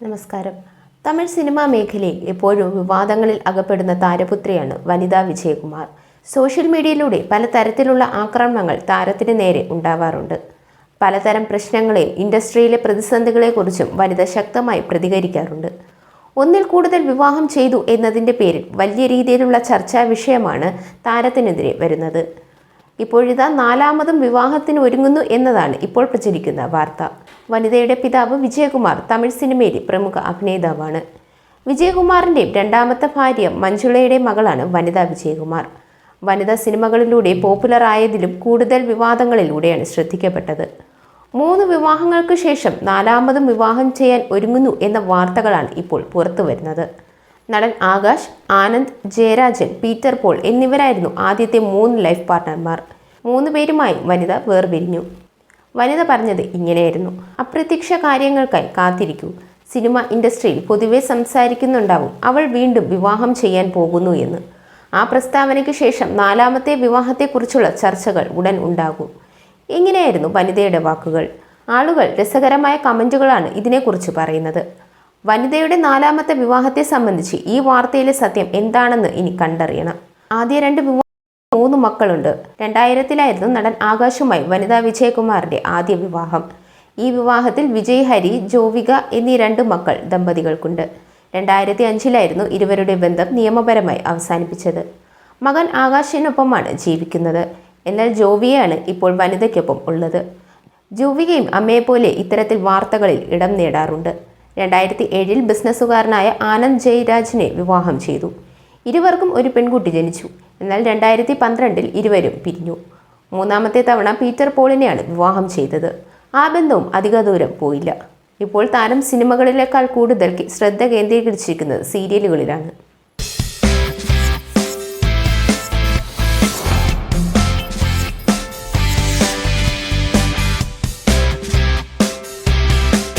നമസ്കാരം. തമിഴ് സിനിമാ മേഖലയിൽ എപ്പോഴും വിവാദങ്ങളിൽ അകപ്പെടുന്ന താരപുത്രിയാണ് വനിതാ വിജയകുമാർ. സോഷ്യൽ മീഡിയയിലൂടെ പലതരത്തിലുള്ള ആക്രമണങ്ങൾ താരത്തിന് നേരെ ഉണ്ടാവാറുണ്ട്. പലതരം പ്രശ്നങ്ങളെ ഇൻഡസ്ട്രിയിലെ പ്രതിസന്ധികളെക്കുറിച്ചും വനിത ശക്തമായി പ്രതികരിക്കാറുണ്ട്. ഒന്നിൽ കൂടുതൽ വിവാഹം ചെയ്തു എന്നതിന്റെ പേരിൽ വലിയ രീതിയിലുള്ള ചർച്ചാ വിഷയമാണ് താരത്തിനെതിരെ വരുന്നത്. ഇപ്പോഴിതാ നാലാമതും വിവാഹത്തിന് ഒരുങ്ങുന്നു എന്നതാണ് ഇപ്പോൾ പ്രചരിക്കുന്ന വാർത്ത. വനിതയുടെ പിതാവ് വിജയകുമാർ തമിഴ് സിനിമയിലെ പ്രമുഖ അഭിനേതാവാണ്. വിജയകുമാറിന്റെയും രണ്ടാമത്തെ ഭാര്യ മഞ്ജുളയുടെ മകളാണ് വനിതാ വിജയകുമാർ. വനിതാ സിനിമകളിലൂടെ പോപ്പുലർ ആയതിലും കൂടുതൽ വിവാദങ്ങളിലൂടെയാണ് ശ്രദ്ധിക്കപ്പെട്ടത്. മൂന്ന് വിവാഹങ്ങൾക്ക് ശേഷം നാലാമതും വിവാഹം ചെയ്യാൻ ഒരുങ്ങുന്നു എന്ന വാർത്തകളാണ് ഇപ്പോൾ പുറത്തു വരുന്നത്. നടൻ ആകാശ് ആനന്ദ് ജയരാജൻ പീറ്റർ പോൾ എന്നിവരായിരുന്നു ആദ്യത്തെ മൂന്ന് ലൈഫ് പാർട്ട്ണർമാർ. മൂന്ന് പേരുമായി വനിത വേർപിരിഞ്ഞു. വനിത പറഞ്ഞത് ഇങ്ങനെയായിരുന്നു. അപ്രത്യക്ഷ കാര്യങ്ങൾക്കായി കാത്തിരിക്കൂ. സിനിമ ഇൻഡസ്ട്രിയിൽ പൊതുവെ സംസാരിക്കുന്നുണ്ടാവും. അവൾ വീണ്ടും വിവാഹം ചെയ്യാൻ പോകുന്നു എന്ന്. ആ പ്രസ്താവനയ്ക്ക് ശേഷം നാലാമത്തെ വിവാഹത്തെക്കുറിച്ചുള്ള ചർച്ചകൾ ഉടൻ ഉണ്ടാകും. ഇങ്ങനെയായിരുന്നു വനിതയുടെ വാക്കുകൾ? ആളുകൾ രസകരമായ കമന്റുകളാണ് ഇതിനെക്കുറിച്ച് പറയുന്നത്. വനിതയുടെ നാലാമത്തെ വിവാഹത്തെ സംബന്ധിച്ച് ഈ വാർത്തയിലെ സത്യം എന്താണെന്ന് ഇനി കണ്ടറിയണം. ആദ്യ രണ്ട് മൂന്ന് മക്കളുണ്ട്. രണ്ടായിരത്തിലായിരുന്നു നടൻ ആകാശുമായി വനിതാ വിജയകുമാറിന്റെ ആദ്യ വിവാഹം. ഈ വിവാഹത്തിൽ വിജയ് ഹരി ജോവിക എന്നീ രണ്ട് മക്കൾ ദമ്പതികൾക്കുണ്ട്. രണ്ടായിരത്തി അഞ്ചിലായിരുന്നു ഇരുവരുടെ ബന്ധം നിയമപരമായി അവസാനിപ്പിച്ചത്. മകൻ ആകാശിനൊപ്പമാണ് ജീവിക്കുന്നത്. എന്നാൽ ജോവിയാണ് ഇപ്പോൾ വനിതയ്ക്കൊപ്പം ഉള്ളത്. ജോവികയും അമ്മയെപ്പോലെ ഇത്തരത്തിൽ വാർത്തകളിൽ ഇടം നേടാറുണ്ട്. രണ്ടായിരത്തി ഏഴിൽ ബിസിനസ്സുകാരനായ ആനന്ദ് ജയരാജിനെ വിവാഹം ചെയ്തു. ഇരുവർക്കും ഒരു പെൺകുട്ടി ജനിച്ചു. എന്നാൽ രണ്ടായിരത്തി പന്ത്രണ്ടിൽ ഇരുവരും പിരിഞ്ഞു. മൂന്നാമത്തെ തവണ പീറ്റർ പോളിനെയാണ് വിവാഹം ചെയ്തത്. ആ ബന്ധവും അധിക ദൂരം പോയില്ല. ഇപ്പോൾ താരം സിനിമകളിലേക്കാൾ കൂടുതൽ ശ്രദ്ധ കേന്ദ്രീകരിച്ചിരിക്കുന്നത് സീരിയലുകളിലാണ്.